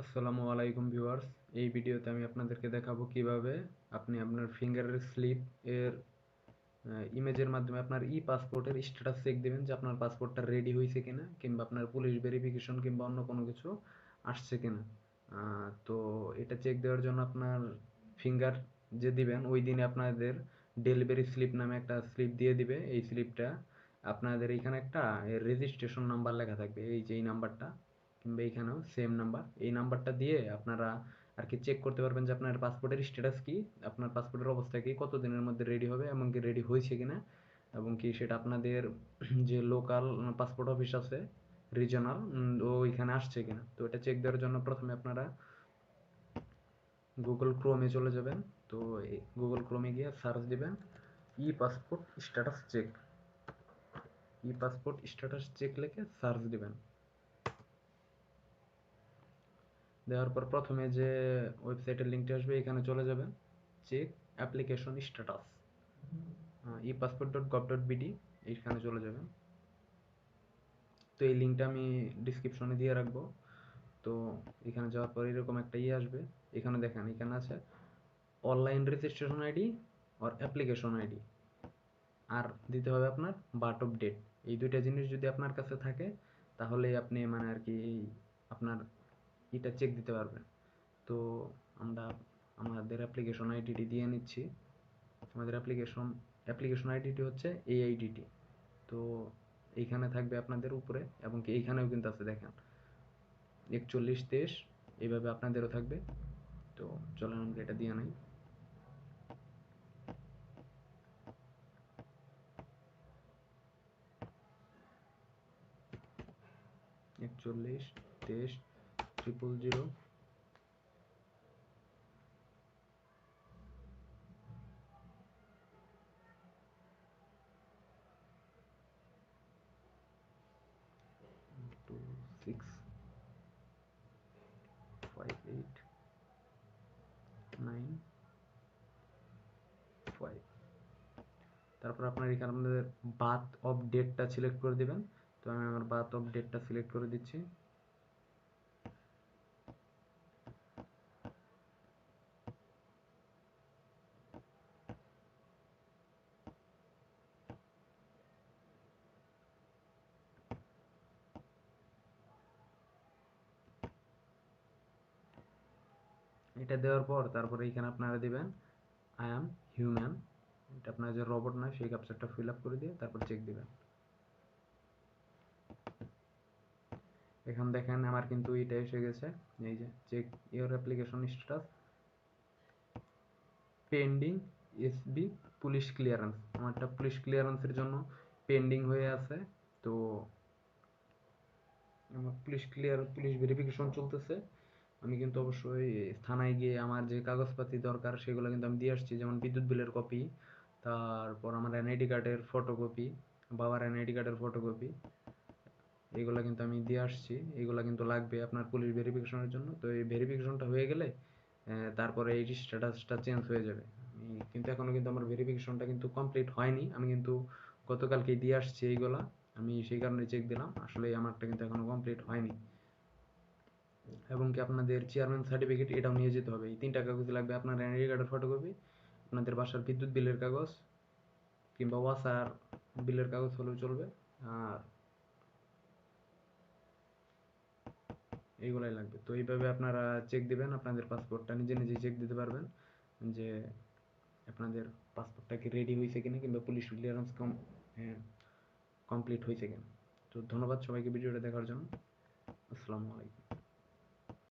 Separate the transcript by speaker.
Speaker 1: আসসালামু আলাইকুম ভিউয়ার্স, এই ভিডিওতে আমি আপনাদেরকে দেখাবো কীভাবে আপনি আপনার ফিঙ্গারের স্লিপ এর ইমেজের মাধ্যমে আপনার ই পাসপোর্টের স্ট্যাটাস চেক দিবেন যে আপনার পাসপোর্টটা রেডি হয়েছে কিনা, কিংবা আপনার পুলিশ ভেরিফিকেশন কিংবা অন্য কোনো কিছু আসছে কিনা। তো এটা চেক দেওয়ার জন্য আপনার ফিঙ্গার যে দিবেন, ওই দিনে আপনাদের ডেলিভারি স্লিপ নামে একটা স্লিপ দিয়ে দিবে। এই স্লিপটা আপনাদের এখানে একটা রেজিস্ট্রেশন নাম্বার লেখা থাকবে। এই যে এই নাম্বারটা কিংবা এইখানেও সেম নাম্বার এই নাম্বারটা দিয়ে আপনারা আর কি চেক করতে পারবেন যে আপনার পাসপোর্টের স্ট্যাটাস কি, আপনার পাসপোর্টের অবস্থা কি কত দিনের মধ্যে রেডি হবে এবং কি রেডি হয়েছে কিনা, এবং কি সেটা আপনাদের যে লোকাল পাসপোর্ট অফিস আছে রিজনাল ও ওইখানে আসছে কিনা। তো এটা চেক দেওয়ার জন্য প্রথমে আপনারা গুগল ক্রোমে চলে যাবেন। তো গুগল ক্রোমে গিয়ে সার্চ দিবেন e passport status check e passport status check লিখে সার্চ দিবেন। দেওয়ার পর প্রথমে যে ওয়েবসাইটের লিঙ্কটি আসবে, এখানে চলে যাবেন। Check application status e passport dot gov dot BD এইখানে চলে যাবেন। তো এই লিঙ্কটা আমি ডিসক্রিপশনে দিয়ে রাখব। তো এখানে যাওয়ার পর এরকম একটা ইয়ে আসবে। এখানে দেখেন, এখানে আছে অনলাইন রেজিস্ট্রেশন আইডি আর অ্যাপ্লিকেশন আইডি আর দিতে হবে আপনার বার্ট অফ ডেট এই দুইটা জিনিস যদি আপনার কাছে থাকে তাহলে আপনি মানে আর কি আপনার এটা চেক দিতে পারবেন। তো আমরা, আমাদের অ্যাপ্লিকেশন আইডিটি দিয়ে নিচ্ছি। আমাদের অ্যাপ্লিকেশন অ্যাপ্লিকেশন আইডিটি হচ্ছে এআইডিটি তো এইখানে থাকবে আপনাদের উপরে এবং কি এইখানেও কিন্তু আছে, দেখেন। একচল্লিশ তেইশ, এইভাবে আপনাদেরও থাকবে। তো চলেন আমরা এটা দিয়ে নাই। একচল্লিশ তেইশ triple zero two six five eight nine five তারপর আপনার এখানে আপনাদের বাথ অফ ডেটটা সিলেক্ট করে দিবেন। তো আমি আমার বাথ অফ ডেটটা সিলেক্ট করে দিচ্ছি। এটা দেওয়ার পর তারপরে এখানে আপনারা দিবেন আই অ্যাম হিউম্যান এটা আপনার যে রবট না, সেই ক্যাপচারটা ফিল আপ করে দিয়ে তারপর চেক দিবেন। এখন দেখেন আমার কিন্তু এটা এসে গেছে, এই যে check your application status pending SB police clearance আমারটা পুলিশ ক্লিয়ারেন্সের জন্য পেন্ডিং হয়ে আছে, তো আমার পুলিশ ক্লিয়ার পুলিশ ভেরিফিকেশন চলতেছে। আমি কিন্তু অবশ্যই থানায় গিয়ে আমার যে কাগজপাতি দরকার সেগুলো কিন্তু আমি দিয়ে আসছি। যেমন বিদ্যুৎ বিলের কপি তারপর আমার এনআইডি কার্ডের ফটোকপি বাবার এনআইডি কার্ডের ফটোকপি এগুলো কিন্তু আমি দিয়ে আসছি। এগুলো কিন্তু লাগবে আপনার পুলিশ ভেরিফিকেশনের জন্য। তো এই ভেরিফিকেশনটা হয়ে গেলে তারপরে এই স্ট্যাটাসটা চেঞ্জ হয়ে যাবে। আমি কিন্তু এখনও কিন্তু আমার ভেরিফিকেশনটা কিন্তু কমপ্লিট হয়নি। আমি কিন্তু গতকালকেই দিয়ে আসছি এইগুলা। আমি সেই কারণে চেক দিলাম। আসলে আমারটা কিন্তু এখনও কমপ্লিট হয়নি। এবং কি আপনাদের চেয়ারম্যান সার্টিফিকেট এটাও নিয়ে যেতে হবে। এই তিনটা কাগজ লাগবে, আপনার এনআইডি কার্ডের ফটোকপি আপনাদের বাসার বিদ্যুৎ বিলের কাগজ কিংবা ওয়াসার বিলের কাগজ হলেও চলবে, আর এইগুলাই লাগবে। তো এইভাবে আপনারা চেক দিবেন, আপনাদের পাসপোর্টটা নিজে নিজে চেক দিতে পারবেন যে আপনাদের পাসপোর্টটা কি রেডি হয়েছে কিনা কিংবা পুলিশ ক্লিয়ারেন্স কম কমপ্লিট হয়েছে কিনা। তো ধন্যবাদ সবাইকে ভিডিওটা দেখার জন্য। আসসালামু আলাইকুম।